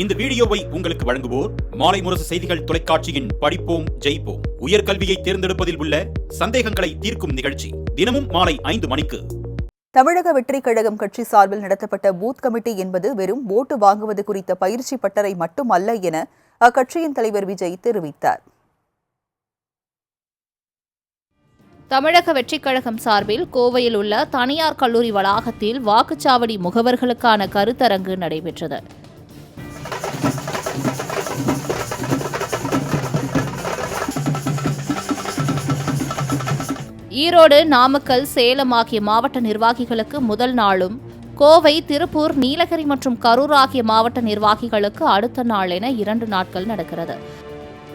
இந்த வீடியோவை உங்களுக்கு வழங்குவோர் மாலை முரசு செய்திகள் தொலைக்காட்சியின் படிப்போம் ஜெயிப்போம். உயர்கல்வியை தேர்ந்தெடுப்பதில் உள்ள சந்தேகங்களை தீர்க்கும் நிகழ்ச்சி தினமும் மாலை ஐந்து மணிக்கு. தமிழக வெற்றி கழகம் கட்சி சார்பில் நடத்தப்பட்ட பூத் கமிட்டி என்பது வெறும் ஓட்டு வாங்குவது குறித்த பயிற்சி பட்டறை மட்டுமல்ல என அக்கட்சியின் தலைவர் விஜய் தெரிவித்தார். தமிழக வெற்றிக் கழகம் சார்பில் கோவையில் உள்ள தனியார் கல்லூரி வளாகத்தில் வாக்குச்சாவடி முகவர்களுக்கான கருத்தரங்கு நடைபெற்றது. ஈரோடு நாமக்கல் சேலம் ஆகிய மாவட்ட நிர்வாகிகளுக்கு முதல் நாளும் கோவை திருப்பூர் நீலகிரி மற்றும் கரூர் ஆகிய மாவட்ட நிர்வாகிகளுக்கு அடுத்த நாள் என இரண்டு நாட்கள் நடக்கிறது.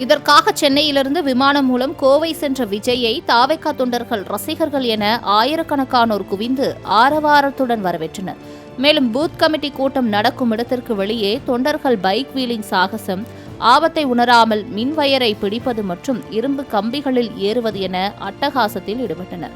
இதற்காக சென்னையிலிருந்து விமானம் மூலம் கோவை சென்ற விஜயை தாவைக்கா தொண்டர்கள் ரசிகர்கள் என ஆயிரக்கணக்கானோர் குவிந்து ஆரவாரத்துடன் வரவேற்றனர். மேலும் பூத் கமிட்டி கூட்டம் நடக்கும் இடத்திற்கு வெளியே தொண்டர்கள் பைக் வீலிங் சாகசம் ஆபத்தை உணராமல் மின்வயரை பிடிப்பது மற்றும் இரும்பு கம்பிகளில் ஏறுவது என அட்டகாசத்தில் ஈடுபட்டனர்.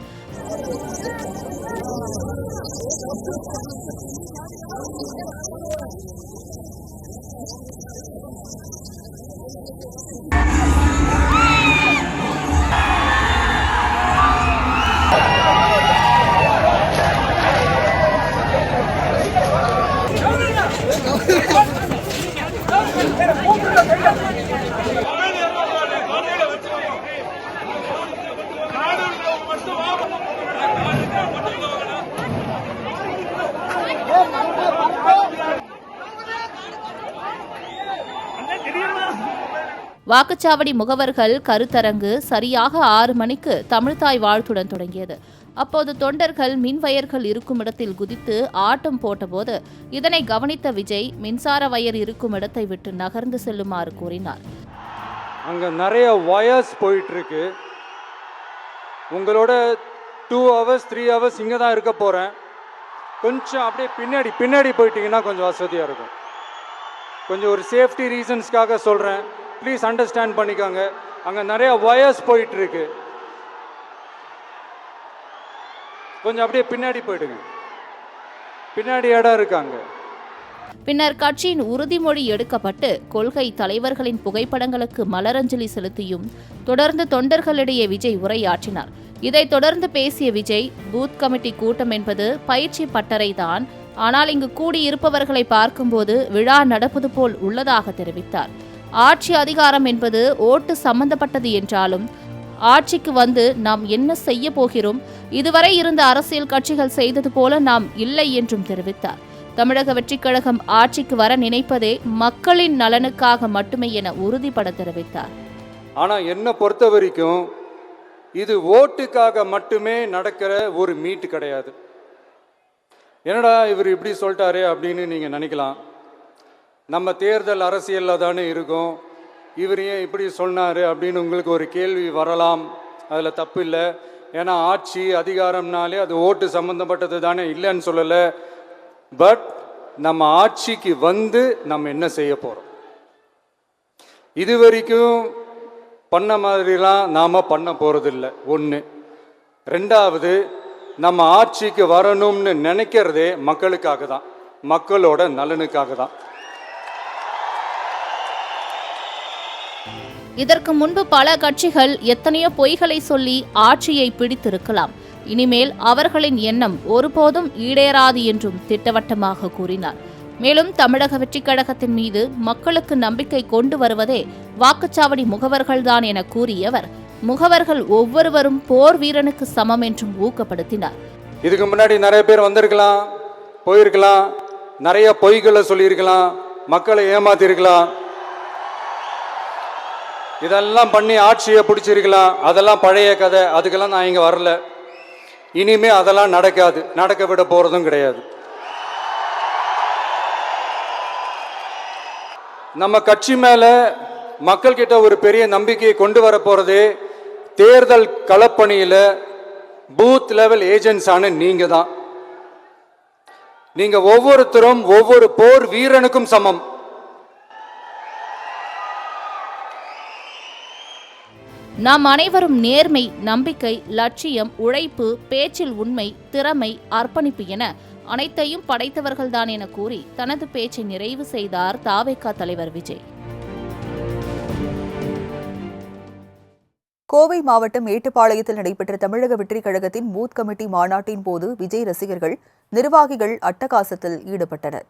வாக்குச்சாவடி முகவர்கள் கருத்தரங்கு சரியாக ஆறு மணிக்கு தமிழ்தாய் வாழ்த்துடன் தொடங்கியது. அப்போது தொண்டர்கள் மின்வயர்கள் இருக்கும் இடத்தில் குதித்து ஆட்டம் போட்டபோது இதனை கவனித்த விஜய் மின்சார வயர் இருக்கும் இடத்தை விட்டு நகர்ந்து செல்லுமாறு கூறினார். அங்கே நிறைய ஒயர்ஸ் போயிட்டுருக்கு உங்களோட டூ ஹவர்ஸ் த்ரீ ஹவர்ஸ் இங்கே தான் இருக்க போகிறேன் கொஞ்சம் அப்படியே பின்னாடி பின்னாடி போயிட்டீங்கன்னா கொஞ்சம் வசதியாக இருக்கும். கொஞ்சம் ஒரு சேஃப்டி ரீசன்ஸ்க்காக சொல்கிறேன் ப்ளீஸ் அண்டர்ஸ்டாண்ட் பண்ணிக்கோங்க. அங்கே நிறைய ஒயர்ஸ் போயிட்டுருக்கு கொஞ்சம் அப்படியே பின்னாடி போயிடுங்க. பின்னாடி இடம் இருக்காங்க பின்னர் கட்சியின் உறுதிமொழி எடுக்கப்பட்டு கொள்கை தலைவர்களின் புகைப்படங்களுக்கு மலரஞ்சலி செலுத்தியும் தொடர்ந்து தொண்டர்களிடையே விஜய் உரையாற்றினார். இதைத் தொடர்ந்து பேசிய விஜய் பூத் கமிட்டி கூட்டம் என்பது பயிற்சி பட்டறைதான் ஆனால் இங்கு கூடியிருப்பவர்களை பார்க்கும்போது விழா நடப்பது போல் உள்ளதாக தெரிவித்தார். ஆட்சி அதிகாரம் என்பது ஓட்டு சம்பந்தப்பட்டது என்றாலும் ஆட்சிக்கு வந்து நாம் என்ன செய்ய போகிறோம்? இதுவரை இருந்த அரசியல் கட்சிகள் செய்தது போல நாம் இல்லை என்றும் தெரிவித்தார். தமிழக வெற்றிக் கழகம் ஆட்சிக்கு வர நினைப்பதே மக்களின் நலனுக்காக மட்டுமே என உறுதிபட தெரிவித்தார். ஆனால் என்ன பொறுத்த வரைக்கும் இது ஓட்டுக்காக மட்டுமே நடக்கிற ஒரு மீட் கிடையாது. என்னடா இவர் இப்படி சொல்லிட்டாரே அப்படின்னு நீங்கள் நினைக்கலாம். நம்ம தேர்தல் அரசியலில் தானே இருக்கோம். இவர் ஏன் இப்படி சொன்னார் அப்படின்னு உங்களுக்கு ஒரு கேள்வி வரலாம். அதில் தப்பு இல்லை. ஏன்னா ஆட்சி அதிகாரம்னாலே அது ஓட்டு சம்மந்தப்பட்டது தானே இல்லைன்னு சொல்லலை. பட் நம்ம ஆட்சிக்கு வந்து நம்ம என்ன செய்ய போகிறோம் இது வரைக்கும் பண்ண மாதிரிலாம் நாம் பண்ண போகிறதில்ல ஒன்று ரெண்டாவது நம்ம ஆட்சிக்கு வரணும்னு நினைக்கிறதே மக்களுக்காக தான். மக்களோட நலனுக்காக தான். இதற்கு முன்பு பல கட்சிகள் எத்தனையோ பொய்களை சொல்லி ஆட்சியை பிடித்திருக்கலாம். இனிமேல் அவர்களின் எண்ணம் ஒருபோதும் ஈடேறாது என்றும் திட்டவட்டமாக கூறினார். மேலும் தமிழக வெற்றிக் கழகத்தின் மீது மக்களுக்கு நம்பிக்கை கொண்டு வருவதே வாக்குச்சாவடி முகவர்கள்தான் என கூறியவர். முகவர்கள் ஒவ்வொருவரும் போர் வீரனுக்கு சமம் என்றும் ஊக்கப்படுத்தினார். இதுக்கு முன்னாடி நிறைய பேர் வந்திருக்கலாம் போயிருக்கலாம் நிறைய பொய்களை சொல்லியிருக்கலாம் மக்களை ஏமாத்திருக்கலாம் இதெல்லாம் பண்ணி ஆட்சியை பிடிச்சிருக்கலாம். அதெல்லாம் பழைய கதை. அதுக்கெல்லாம் நான் இங்கே வரல. இனிமே அதெல்லாம் நடக்காது. நடக்க விட போகிறதும் கிடையாது. நம்ம கட்சி மேலே மக்கள்கிட்ட ஒரு பெரிய நம்பிக்கையை கொண்டு வர போகிறது தேர்தல் களப்பணியில் பூத் லெவல் ஏஜென்ட்ஸான நீங்கள் தான் நீங்கள் ஒவ்வொருத்தரும் ஒவ்வொரு போர் வீரனுக்கும் சமம். நாம் அனைவரும் நேர்மை நம்பிக்கை லட்சியம் உழைப்பு பேச்சில் உண்மை திறமை அர்ப்பணிப்பு என அனைத்தையும் படைத்தவர்கள்தான் என கூறி தனது பேச்சை நிறைவு செய்தார் தாவேகா தலைவர் விஜய். கோவை மாவட்டம் மேட்டுப்பாளையத்தில் நடைபெற்ற தமிழக வெற்றிக் கழகத்தின் பூத் கமிட்டி மாநாட்டின் போது விஜய் ரசிகர்கள் நிர்வாகிகள் அட்டகாசத்தில் ஈடுபட்டனர்.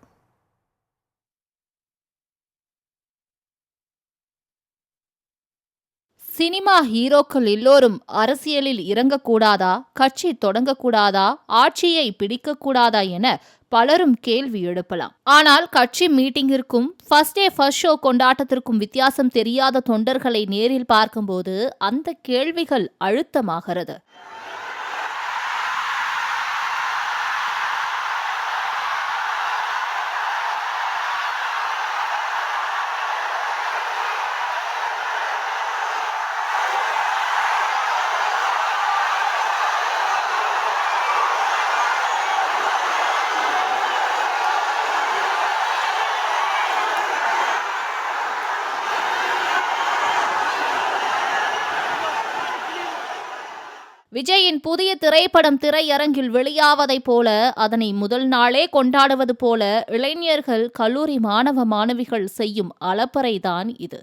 சினிமா ஹீரோக்கள் எல்லோரும் அரசியலில் இறங்கக்கூடாதா? கட்சி தொடங்கக்கூடாதா? ஆட்சியை பிடிக்கக்கூடாதா என பலரும் கேள்வி எழுப்பலாம். ஆனால் கட்சி மீட்டிங்கிற்கும் ஃபர்ஸ்ட் டே ஃபர்ஸ்ட் ஷோ கொண்டாட்டத்திற்கும் வித்தியாசம் தெரியாத தொண்டர்களை நேரில் பார்க்கும்போது அந்த கேள்விகள் அழுத்தமாகிறது. விஜயின் புதிய திரைப்படம் திரையரங்கில் வெளியாவதைப் போல அதனை முதல் நாளே கொண்டாடுவது போல இளைஞர்கள் கல்லூரி மாணவ மாணவிகள் செய்யும் அலப்பறைதான் இது.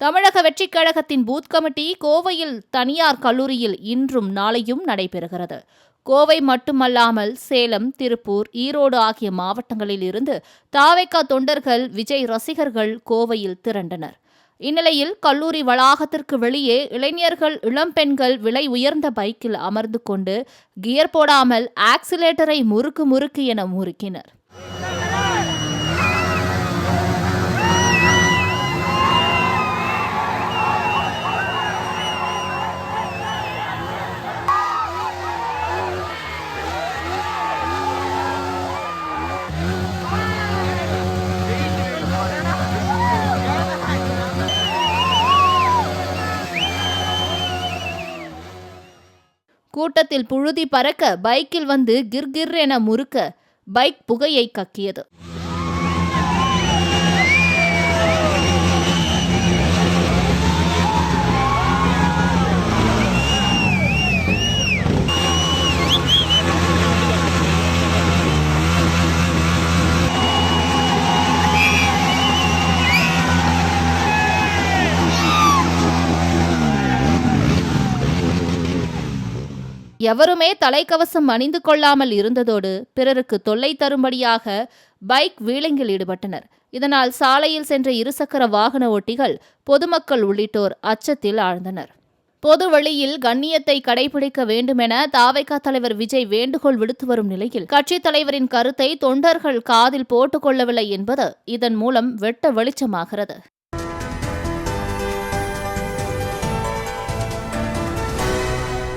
தமிழக வெற்றிக் கழகத்தின் பூத் கமிட்டி கோவையில் தனியார் கல்லூரியில் இன்றும் நாளையும் நடைபெறுகிறது. கோவை மட்டுமல்லாமல் சேலம் திருப்பூர் ஈரோடு ஆகிய மாவட்டங்களில் இருந்து தாவைக்கா தொண்டர்கள் விஜய் ரசிகர்கள் கோவையில் திரண்டனர். இந்நிலையில் கல்லூரி வளாகத்திற்கு வெளியே இளைஞர்கள் இளம்பெண்கள் விலை உயர்ந்த பைக்கில் அமர்ந்து கொண்டு கியர் போடாமல் ஆக்சிலேட்டரை முறுக்கு முறுக்கு என முறுக்கினர். கூட்டத்தில் புழுதி பறக்க பைக்கில் வந்து கிர்கிர் என முறுக்க பைக் புகையை கக்கியது. எவருமே தலைக்கவசம் அணிந்து கொள்ளாமல் இருந்ததோடு பிறருக்கு தொல்லை தரும்படியாக பைக் வீலிங்கில் ஈடுபட்டனர். இதனால் சாலையில் சென்ற இருசக்கர வாகன ஓட்டிகள் பொதுமக்கள் உள்ளிட்டோர் அச்சத்தில் ஆழ்ந்தனர். பொது வழியில் கண்ணியத்தை கடைபிடிக்க வேண்டுமென தாவைக்கா தலைவர் விஜய் வேண்டுகோள் விடுத்து வரும் நிலையில் கட்சித் தலைவரின் கருத்தை தொண்டர்கள் காதில் போட்டுக்கொள்ளவில்லை என்பது இதன் மூலம் வெட்ட வெளிச்சமாகிறது.